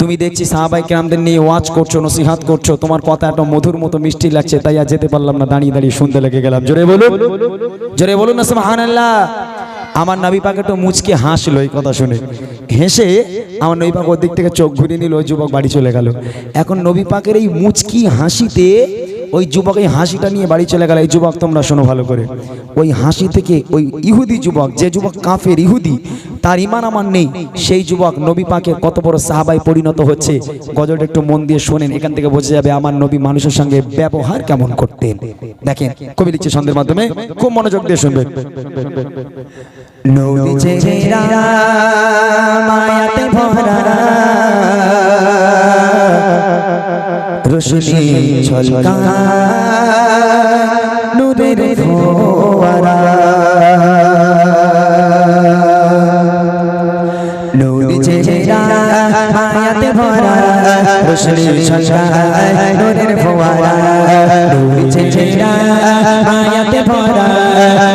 তুমি দেখছি সাহাবাই কেরামদের নিয়ে ওয়াজ করছ, নসিহাত করছ, তোমার কথা একটা মধুর মতো মিষ্টি লাগছে, তাই আর যেতে পারলাম না, দাঁড়িয়ে দাঁড়িয়ে শুনতে লেগে গেলাম। জোরে বলুন জোরে বলুন না, সুবহানাল্লাহ। আমার নবী পাকে তো মুচকে হাসলো এই কথা শুনে। হেসে আমার নবী পাক ওর দিক থেকে চোখ ঘুরিয়ে নিল, ওই যুবক বাড়ি চলে গেল। এখন নবী পাকের এই মুচকি হাসিতে ওই যুবক এই হাসিটা নিয়ে বাড়ি চলে গেল। এই যুবক, তোমরা শোনো ভালো করে। ওই হাসি থেকে ওই ইহুদি যুবক, যে যুবক কাফের ইহুদি, তার ইমান আমার নেই। সেই যুবক নবী পাকে কত বড় সাহাবাই পরিণত হচ্ছে। গজলটা একটু মন দিয়ে শোনেন, এখান থেকে বোঝা যাবে আমার নবী মানুষের সঙ্গে ব্যবহার কেমন করতেন। দেখেন, কবি লিখছে ছন্দের মাধ্যমে, খুব মনোযোগ দিয়ে শুনবেন। মায়াতে ভরা। রোশনি ঝলকা, নূরের ফোয়ারা। নূর চেহারা মায়াতে ভরা, রোশনি ঝলকা, নূরের ফোয়ারা। নূর চেহারা মায়াতে ভরা,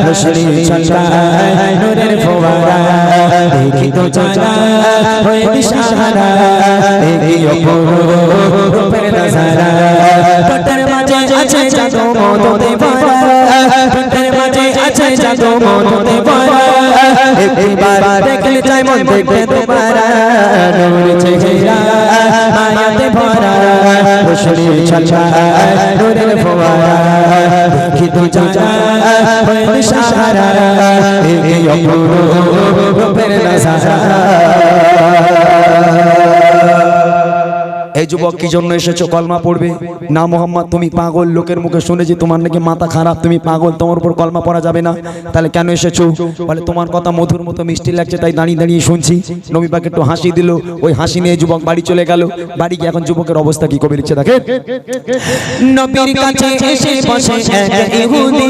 রোশনি ঝলকা, নূরের ফোয়ারা। দেখি তো জানা হয়ে দিশাহারা, দেখি অপূর্ব দেখতে তোমার নূর চেহারা, মায়াতে ভরা, রোশনি ছলকা নূরের ফোয়ারা দেখি তো জানা হয়ে দিশাহারা এই অপূর্ব রূপের নজারা যুবক, কি জন্য এসেছ? কলমা পড়বে? না মোহাম্মদ, তুমি পাগল। লোকের মুখে শুনেছি তোমার নাকি মাথা খারাপ। তুমি পাগল, তোমার উপর কলমা পড়া যাবে না। তাহলে কেন এসেছ? বলে, তোমার কথা মধুর মতো মিষ্টি লাগছে, তাই দাঁড়িয়ে দাঁড়িয়ে শুনছি। নবী পাকে একটু হাসি দিল। ওই হাসি নিয়ে যুবক বাড়ি চলে গেল। বাড়ি গিয়ে এখন যুবকের অবস্থা কি কবি লিখছে দেখে? নবীর কাছে এসে বসে এক ইহুদি।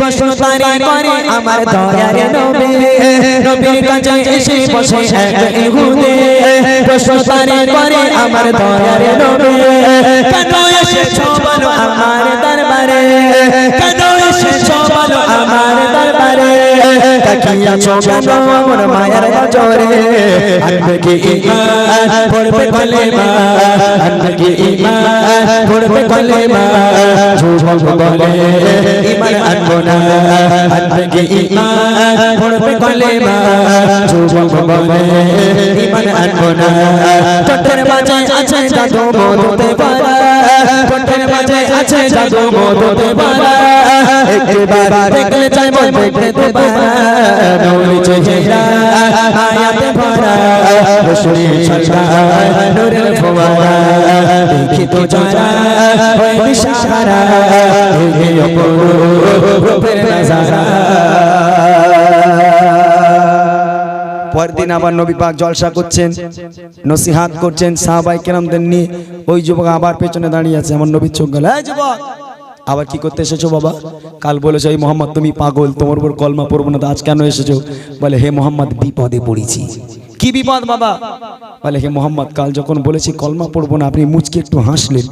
প্রশ্ন তারে করে, আমার দয়ার নবী? নবীর কাছে এসে বসে এক ইহুদি। প্রশ্ন তারে করে, আমার দয়ার নবী। কেন এসেছ বলো আমার দরবারে? কেন এসেছ বলো আমার দরবারে? তাকিয়াছো কেন আমার মায়ের নজরে? আনবে কি ঈমান পড়বে কলেমা? আনবে কি ঈমান পড়বে কলেমা? আনব বলে ঈমান আনব না চটের মাঝে আছে জাদু মধুতে পারা চটের মাঝে আছে জাদু মধুতে পারা একবার দেখলে চাই মন দেখতে পারা নূর চেহারা আয়াতে ভরা রসুলি ছলকা নূরের ফোয়ারা দেখি পরের দিন আবার নবী পাক জলসা করছেন, নসিহাত করছেন সাহাবাই কেরামদের নিয়ে। ওই যুবক আবার পেছনে দাঁড়িয়ে আছে, আমার নবীর চোখ গেল। আবার কি করতে এসেছ বাবা? কাল বলেছ, এই মোহাম্মদ, তুমি পাগল, তোমার উপর কলমা পড়ব না, তো আজ কেন এসেছ? বলে, হে মোহাম্মদ, বিপদে পড়েছি। কি বিপদ, বাবা? বলে, হে মোহাম্মদ, কাল যখন বলেছি কলমা পড়ব না, আপনি মুচকে একটু হাসলেন।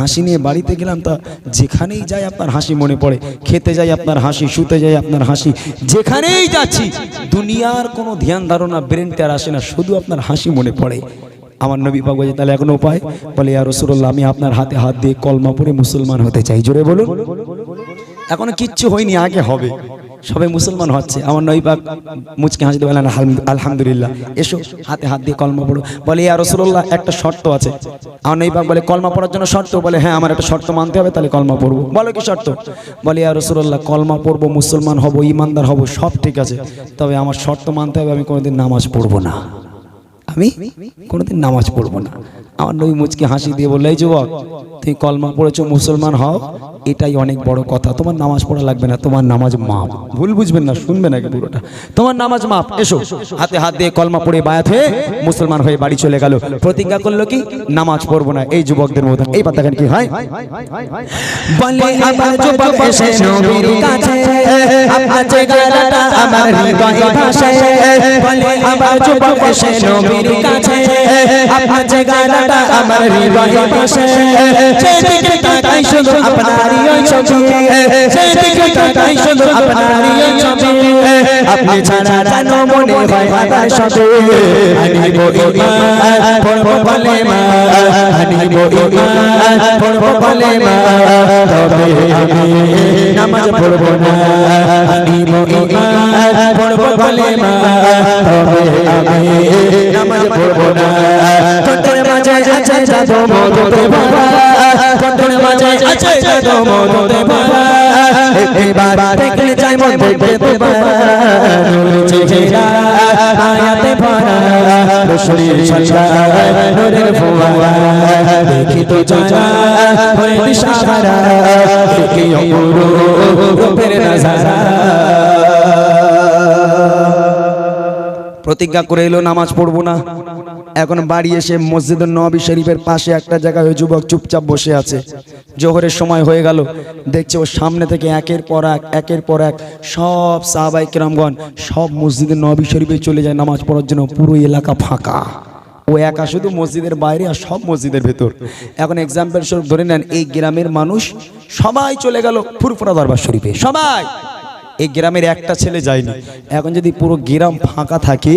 হাসি নিয়ে বাড়িতে গেলাম তা যেখানেই যাই আপনার হাসি মনে পড়ে। খেতে যাই আপনার হাসি, শুতে যাই আপনার হাসি। যেখানেই যাচ্ছি, দুনিয়ার কোনো ধ্যান ধারণা ব্রেনতে আর আসে না, শুধু আপনার হাসি মনে পড়ে। আমার নবী পাক বলছে, তাহলে এখন উপায়? বলে, ইয়া রসুল্লাহ আমি আপনার হাতে হাত দিয়ে কলমা পড়ে মুসলমান হতে চাই। জোরে বলুন। এখনও কিচ্ছু হয়নি, আগে হবে। সবাই মুসলমান হচ্ছে। আমার নবী পাক মুচকে হাসিতে বলেন আলহাম- আলহামদুলিল্লাহ। এসো, হাতে হাত দিয়ে কলমা পড়ো। বলে, ইয়া রসুল্লাহ একটা শর্ত আছে। আমার নবী পাক বলে, কলমা পড়ার জন্য শর্ত? বলে হ্যাঁ আমার একটা শর্ত মানতে হবে, তাহলে কলমা পড়ব। বলো, কি শর্ত? বলে, ইয়া রসুল্লাহ কলমা পড়ব, মুসলমান হব ইমানদার হব, সব ঠিক আছে। তবে আমার শর্ত মানতে হবে, আমি কোনোদিন নামাজ পড়ব না। আমি কোনোদিন নামাজ পড়ব না। আমার নবী মুচকে হাসি দিয়ে বললে, এই যুবক তুই কলমা পড়েছো, মুসলমান হও এটাই অনেক বড় কথা। তোমার নামাজ পড়া লাগবে না, তোমার নামাজ মাপ। ভুল বুঝবেন না শুনবেন আগে পুরোটা। তোমার নামাজ মাপ, এসো। হাতে হাত দিয়ে কলমা পড়ে বায়াত হয়ে মুসলমান হয়ে বাড়ি চলে গেল। প্রতিজ্ঞা করল কি? নামাজ পড়ব না, এই যুবকদের মতো এই পাতাখান কি হয়? ওই ছবি। সেদিকে তাকাই শুধু আপনারই ছবি আপনি ছাড়া জানো মনে হয় আমার সবে আনিব ইমান পড়ব বলে মা আনিব ইমান পড়ব বলে মা তবে আমি নামাজ পড়ব না আনিব ইমান পড়ব বলে মা। তবে আমি নামাজ পড়ব না তোর মাঝে আছে জাদু মধুতে তোর মাঝে আছে দেখলে মন দেখতে আয়াতে ভরা নূরের ফোয়ারা দেখি তো হয়ে দিশাহারা দেখি অপরূপ রূপের নজারা প্রতিজ্ঞা করে এলো, নামাজ পড়ব না। এখন বাড়ি এসে মসজিদের নবী শরীফের পাশে একটা জায়গায় ওই যুবক চুপচাপ বসে আছে। জোহরের সময় হয়ে গেল। দেখছে ওর সামনে থেকে একের পর এক, একের পর এক সব সাহাবাই কিরামগণ সব মসজিদের নবী শরীফে চলে যায় নামাজ পড়ার জন্য। পুরো এলাকা ফাঁকা। ও একা শুধু মসজিদের বাইরে আর সব মসজিদের ভেতর। এখন এক্সাম্পল স্বরূপ ধরে নেন, এই গ্রামের মানুষ সবাই চলে গেল ফুরফুরা দরবার শরীফে। সবাই! এই গ্রামের একটা ছেলে যায়নি। এখন যদি পুরো গ্রাম ফাঁকা থাকে,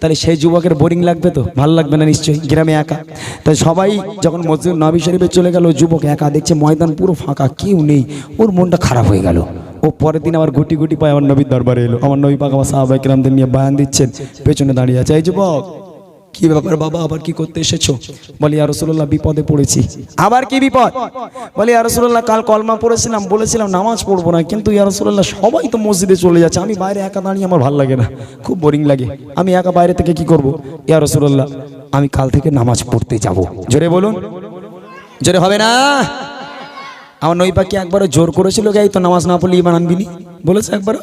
তাহলে সেই যুবকের বোরিং লাগবে তো? ভালো লাগবে না নিশ্চয়ই গ্রামে একা? তাই সবাই যখন মসজিদ নবী শরীফে চলে গেল, যুবক একা দেখছে, ময়দান পুরো ফাঁকা, কেউ নেই। ওর মনটা খারাপ হয়ে গেল। ও পরের দিন আবার গুটি গুটি পায় আমার নবীর দরবারে এলো। আমার নবী পাক আমার সাহাবাহিক রামদের নিয়ে বায়ান দিচ্ছেন, পেছনে দাঁড়িয়ে আছে। এই যুবক কি ব্যাপার বাবা, আবার কি করতে এসেছ? বলি আর রসুল্লাহ বিপদে পড়েছি। আবার কি বিপদ? বলি আর রসুল্লাহ কাল কলমা পড়েছিলাম, বলেছিলাম, নামাজ পড়ব না। কিন্তু ইয়া রসুল্লাহ সবাই তো মসজিদে চলে যাচ্ছে। আমি বাইরে একা দাঁড়িয়ে আমার ভালো লাগে না। খুব বোরিং লাগে। আমি একা বাইরে থেকে কি করব? ইয়া রসুল্লাহ আমি কাল থেকে নামাজ পড়তে যাব। জোরে বলুন। জোরে হবে না। আমার নই পাখি একবারও জোর করেছিল গাই তো নামাজ না পড়লে ইমান আনবি নি? বলেছে একবারও।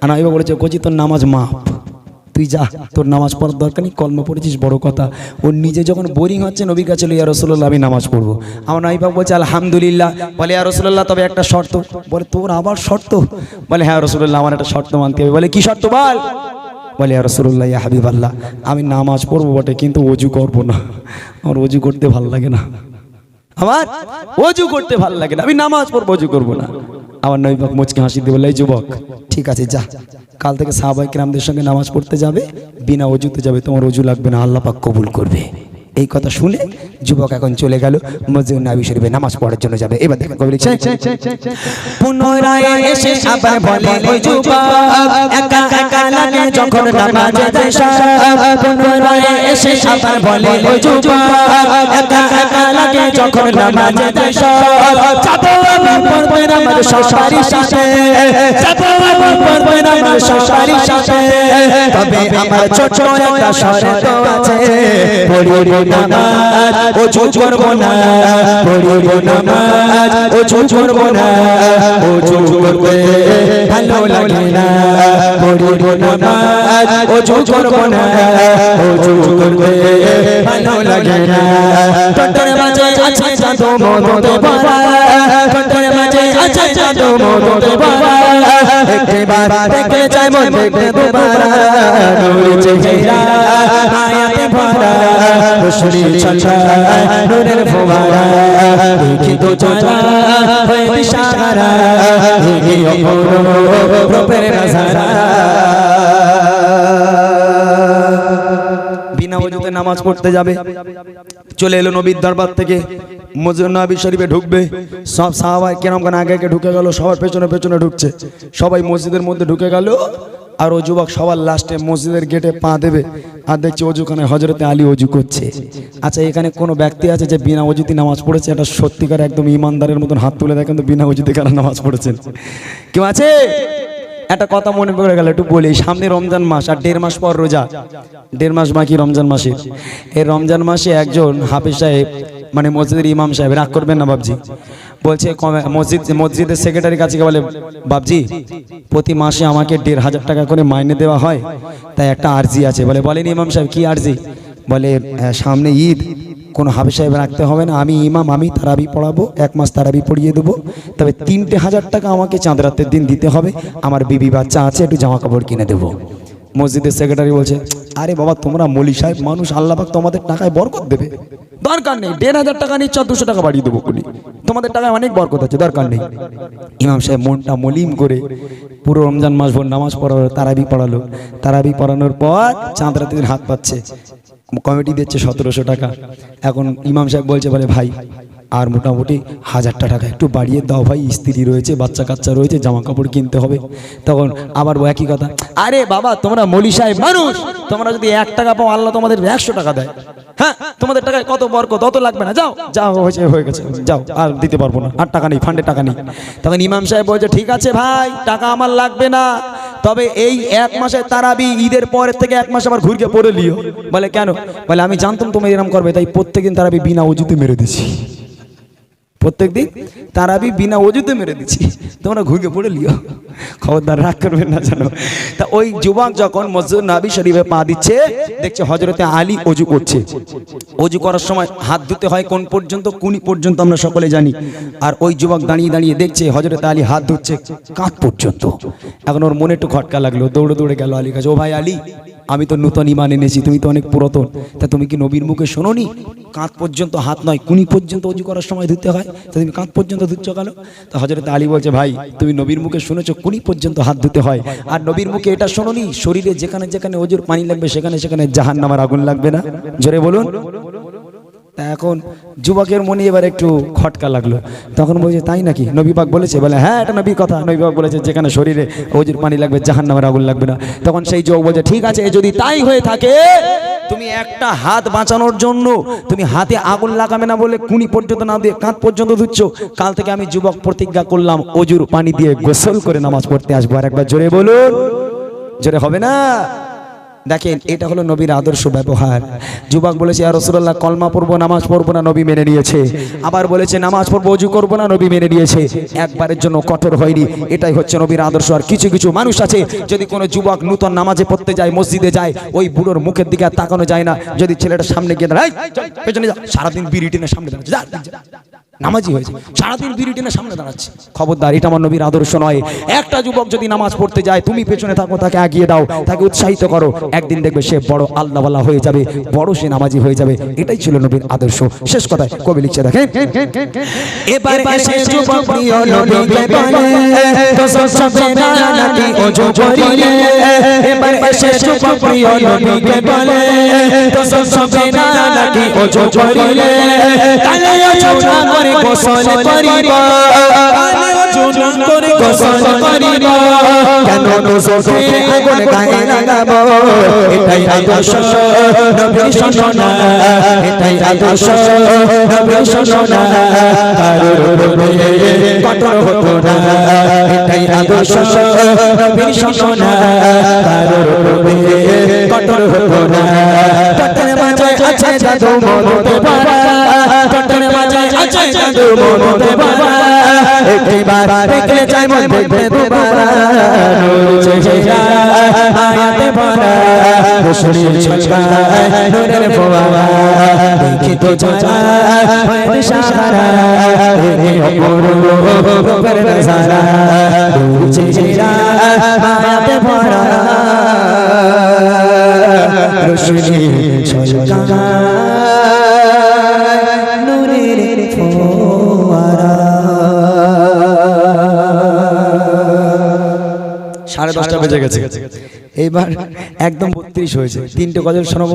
আর নইবা বলেছে, কোচি, তোর নামাজ মাপ তুই যা, তোর নামাজ পড়ার দরকার নেই, কলম পড়েছিস, বড় কথা। ও নিজে যখন বোরিং হচ্ছে নবীর কাছে ইয়া রসুল্লাহ আমি নামাজ পড়ব। আমার নাইবাক বলছে, আলহামদুলিল্লাহ। বলে, ইয়া রসুল্লাহ তবে একটা শর্ত। বলে, তোর আবার শর্ত? বলে হ্যাঁ রসুল্লাহ আমার একটা শর্ত মানতে হবে। বলে, কি শর্ত বল? বলে, ইয়া রসুল্লাহ ইয়া হাবিব আল্লাহ আমি নামাজ পড়ব বটে, কিন্তু অজু করব না। আমার অজু করতে ভালো লাগে না। আমার অজু করতে ভালো লাগে না। আমি নামাজ পড়ব, অজু করব না। আমার নৈবাক মুচকে হাসি দিয়ে বলে "এই যুবক, ঠিক আছে, যা। কাল থেকে সাহাবাই কিরামদের সঙ্গে নামাজ পড়তে যাবে, বিনা অজুতে যাবে, তোমার অজু লাগবে না, আল্লাহ পাক কবুল করবে। এই কথা শুনে যুবক এখন চলে গেল, মসজিদ নাবি শরীফে নামাজ পড়ার জন্য যাবে। এবার দেখেন কবি লিখছে পুনরায় এসে আবার বলে, ওই যুবক, একা একা লাগে যখন নামাজে যায় পুনরায় এসে আবার বলে, ওই যুবক, একা একা যখন নামাজে সব আমি পড়বে নামাজ সবারই সাথে। আমি পড়বে নামাজ সবারই সাথে। তবে আমার ছোট একটা শর্ত আছে। পড়িব নামাজ ওজু করব না। পড়িব নামাজ ওজু করব না। ওজু করতে ভালো লাগে না। পড়িব নামাজ ওজু করব না ওজু করতে ভালো লাগে না টটর মাঝে আছে জাদু মদতে ভরা টটর মাঝে আছে জাদু মদতে ভরা একবার দেখতে চাই মন দেখতে দুবারা নূর চেহারা আয়াতে ভরা শরীর ছলকা নূরের ফোয়ারা দেখি তো জানা হয়ে দিশাহারা বিনা অজুতে নামাজ পড়তে যাবে। চলে এলো নবীর দরবার থেকে। নবী শরীফে ঢুকবে। সব সাহাবাই কেরম কেন আগে আগে ঢুকে গেল, সবার পেছনে পেছনে ঢুকছে। সবাই মসজিদের মধ্যে ঢুকে গেল। আর ও যুবক সবার লাস্টে মসজিদের গেটে পা দেবে। আর দেখছি অজুখানে হজরতে আলী অজু করছে। আচ্ছা এখানে কোনো ব্যক্তি আছে যে বিনা অজুতি নামাজ পড়েছে? এটা সত্যিকার একদম ইমানদারের মতন হাত তুলে দেখেন তো বিনা অজুতি কেন নামাজ পড়েছেন। কেউ আছে? একটা কথা মনে পড়ে গেল, একটু বলি। সামনে রমজান মাস, আর দেড় মাস পর রোজা। দেড় মাস বাকি রমজান মাসে। এই রমজান মাসে একজন হাফিজ সাহেব মানে মসজিদের ইমাম সাহেব, রাগ করবেন না বাবজি বলছে মসজিদ মসজিদের সেক্রেটারি কাছে বলে বাবজি প্রতি মাসে আমাকে দেড় হাজার টাকা করে মাইনে দেওয়া হয় তাই একটা আর্জি আছে। বলে বলেন ইমাম সাহেব কি আর্জি? বলে "আহ, সামনে ঈদ কোনো হাফিজ সাহেব রাখতে হবে না আমি ইমাম আমি তারাবি পড়াবো এক মাস তারাবি পড়িয়ে দেবো তবে তিনটে হাজার টাকা আমাকে চাঁদ রাতের দিন দিতে হবে আমার বিবি বাচ্চা আছে একটু জামা কাপড় কিনে দেবো। মসজিদের সেক্রেটারি বলছে, আরে বাবা, তোমরা মলি সাহেব, মানুষ আল্লাহ পাক তোমাদের টাকায় বরকত দেবে। দরকার নেই, দেড় হাজার টাকা নিচ্ছ, দুশো টাকা বাড়িয়ে দেবো কুনি তোমাদের টাকায় অনেক বরকত আছে, দরকার নেই। ইমাম সাহেব মনটা মলিম করে পুরো রমজান মাস ভোর নামাজ পড়ালো, তারাবি পড়ালো। তারাবি পড়ানোর পর চাঁদ রাতে দিন হাত পাচ্ছে, কমিটি দিচ্ছে সতেরোশো টাকা। এখন ইমাম সাহেব বলছে, বলে ভাই আর মোটামুটি হাজারটা টাকা। একটু বাড়িয়ে দাও ভাই, স্ত্রী রয়েছে বাচ্চা কাচ্চা রয়েছে জামা কাপড় কিনতে হবে। তখন আবার একই কথা, আরে বাবা, তোমরা মলি সাহেব মানুষ, তোমরা যদি এক টাকা পাও, আল্লাহ তোমাদের একশো টাকা দেয়। হ্যাঁ তোমাদের টাকায় কত বরকত তত লাগবে না, যাও যাও হয়েছে হয়ে গেছে, যাও, আর দিতে পারব না, আর টাকা নেই ফান্ডে টাকা নেই। তখন ইমাম সাহেব বলছে, ঠিক আছে ভাই, টাকা আমার লাগবে না, তবে এই এক মাসে তারাবি ঈদের পরের থেকে এক মাস আবার ঘুরকে পড়ে লিও। বলে, কেন? বলে, আমি জানতাম তুমি এরকম করবে, তাই প্রত্যেকদিন তারাবি বিনা অজুতে মেরে দিছি প্রত্যেকদিন তারাবি বিনা অজুতে মেরে দিচ্ছি। তোমরা ঘুরে পড়ে লিও। খবরদার, রাগ করবেন না জানো। তা ওই যুবক যখন মসজিদ নাবি শরীফে পা দিচ্ছে, দেখছে হজরতে আলী অজু করছে। অজু করার সময় হাত ধুতে হয় কোন পর্যন্ত, কুনি পর্যন্ত আমরা সকলে জানি। আর ওই যুবক দাঁড়িয়ে দাঁড়িয়ে দেখছে হজরতে আলী হাত ধুচ্ছে কাঁধ পর্যন্ত। এখন ওর মনে একটু খটকা লাগল, দৌড়ে দৌড়ে গেল আলীর কাছে, ও ভাই আলী আমি তো নূতন ইমান এনেছি, তুমি তো অনেক পুরাতন। তা তুমি কি নবীর মুখে শোনোনি? কাঁধ পর্যন্ত হাত নয়, কুনি পর্যন্ত অজু করার সময় ধুতে হয়? তা তুমি কাঁধ পর্যন্ত ধুচ্ছ কেন? তা হজরত আলী বলছে, ভাই, তুমি নবীর মুখে শুনেছো, কুনি পর্যন্ত হাত ধুতে হয়। আর নবীর মুখে এটা শোনোনি? শরীরে যেখানে যেখানে অজুর পানি লাগবে, সেখানে সেখানে জাহান নামার আগুন লাগবে না? জোরে বলুন। তা এখন যুবকের মনে এবার একটু খটকা লাগল। তখন বলছে, তাই নাকি? নবী পাক বলেছে, বলে হ্যাঁ এটা নবী কথা। নবী পাক বলেছে, যেখানে শরীরে অজুর পানি লাগবে জাহান নামের আগুন লাগবে না। তখন সেই যুবক বলছে, ঠিক আছে যদি তাই হয়ে থাকে, তুমি একটা হাত বাঁচানোর জন্য, তুমি হাতে আগুন লাগাবে না বলে কুনি পর্যন্ত না দিয়ে কাঁধ পর্যন্ত ধুচ্ছ, কাল থেকে আমি যুবক প্রতিজ্ঞা করলাম, অজুর পানি দিয়ে গোসল করে নামাজ পড়তে আসব। আর একবার জোরে বলুন, জোরে হবে না? দেখেন এটা হলো নবীর আদর্শ ব্যবহার। যুবক বলেছে আর রসুল্লাহ কলমা পড়ব নামাজ পড়ব না নবী মেনে নিয়েছে। আবার বলেছে নামাজ পড়ব অজু করব না নবী মেনে নিয়েছে। একবারের জন্য কঠোর হয়নি। এটাই হচ্ছে নবীর আদর্শ। আর কিছু কিছু মানুষ আছে যদি কোনো যুবক নূতন নামাজে পড়তে যায় মসজিদে যায় ওই বুড়োর মুখের দিকে আর তাকানো যায় না। যদি ছেলেটা সামনে গিয়ে দাঁড়ায় পেছনে যা। সারাদিন বিড়ি টেনে সামনে দাঁড়াচ্ছে। নামাজি হয়েছে। সারাদিন বিড়ি টেনে সামনে দাঁড়াচ্ছে। খবরদার এটা আমার নবীর আদর্শ নয়। একটা যুবক যদি নামাজ পড়তে যায় তুমি পেছনে থাকো তাকে এগিয়ে দাও তাকে উৎসাহিত করো। একদিন দেখবে সে বড় আল্লাহওয়ালা হয়ে যাবে বড় সে নামাজি হয়ে যাবে। এটাই ছিল নবীর আদর্শ। শেষ কথায় কবি লিখছে দেখেন। এবার এসে যুবক প্রিয় নবীকে বলে সবে এসে যুবক প্রিয় নবীকে বলে সবে করে গোসল করিব। করে গোসল করিব। কেন দোষকে আগুন গায়ে লাগাবো? এটাই আদর্শ, নবীর শোনা এটাই আদর্শ, নবীর শোনা কারোর উপরে কঠোর হতো না। এটাই আদর্শ, নবীর শোনা কারোর উপরে কঠোর হতো না। কঠোর মাঝে আছে জাদু মনতে পারা। জাদু মনতে পারা একবার দেখলে চাই মন দেখবে দুবারা। নূর চেহারা আয়াতে ভরা রসুলের ছলকায় নূরের ফোয়ারা দেখি তো চলা হয় সাহারা রে অপূর্ব রূপের নজারা নূর চেহারা আয়াতে ভরা রসুলের ছলকায় দশটা বেজে গেছে। এইবার একদম বত্রিশ হয়েছে। তিনটে গজল শোনাবো